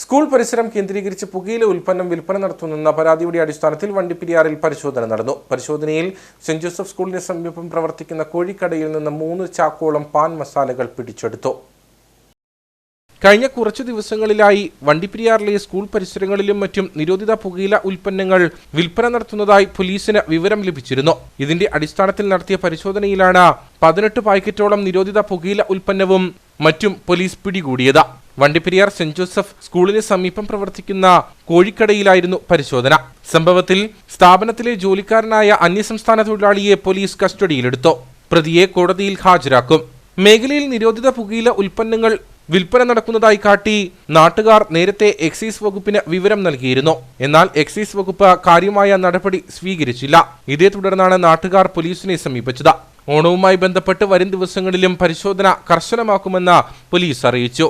School പരിസരം കേന്ദ്രീകരിച്ച് പുകയില ഉൽപ്പന്നം വിൽപ്പന നടത്തുന്നെന്ന പരാതിയുടെ അടിസ്ഥാനത്തിൽ വണ്ടിപ്പെരിയാറിൽ പരിശോധന നടന്നു. പരിശോധനയിൽ സെന്റ് ജോസഫ് സ്കൂളിന് സമീപം പ്രവർത്തിക്കുന്ന കോഴിക്കടയിൽ നിന്ന് മൂന്ന് ചാക്കോളം പാൻ മസാലകൾ പിടിച്ചെടുത്തു. കഴിഞ്ഞ കുറച്ചു ദിവസങ്ങളിലായി വണ്ടിപ്പെരിയാറിലെ സ്കൂൾ പരിസരങ്ങളിലും മറ്റും നിരോധിത പുകയില ഉൽപ്പന്നങ്ങൾ വിൽപ്പന നടത്തുന്നതായി പോലീസിന് വിവരം ലഭിച്ചിരുന്നു. ഇതിന്റെ അടിസ്ഥാനത്തിൽ നടത്തിയ പരിശോധനയിലാണ് പതിനെട്ട് പാക്കറ്റോളം നിരോധിത പുകയില ഉൽപ്പന്നവും മറ്റും പോലീസ് പിടികൂടിയത്. വണ്ടിപ്പെരിയാർ സെന്റ് ജോസഫ് സ്കൂളിന് സമീപം പ്രവർത്തിക്കുന്ന കോഴിക്കടയിലായിരുന്നു പരിശോധന. സംഭവത്തിൽ സ്ഥാപനത്തിലെ ജോലിക്കാരനായ അന്യസംസ്ഥാന തൊഴിലാളിയെ പോലീസ് കസ്റ്റഡിയിലെടുത്തു. പ്രതിയെ കോടതിയിൽ ഹാജരാക്കും. മേഖലയിൽ നിരോധിത പുകയില ഉൽപ്പന്നങ്ങൾ വിൽപ്പന നടക്കുന്നതായി കാട്ടി നാട്ടുകാർ നേരത്തെ എക്സൈസ് വകുപ്പിന് വിവരം നൽകിയിരുന്നു. എന്നാൽ എക്സൈസ് വകുപ്പ് കാര്യമായ നടപടി സ്വീകരിച്ചില്ല. ഇതേ തുടർന്നാണ് നാട്ടുകാർ പോലീസിനെ സമീപിച്ചത്. ഓണവുമായി ബന്ധപ്പെട്ട് വരും ദിവസങ്ങളിലും പരിശോധന കർശനമാക്കുമെന്ന് പോലീസ് അറിയിച്ചു.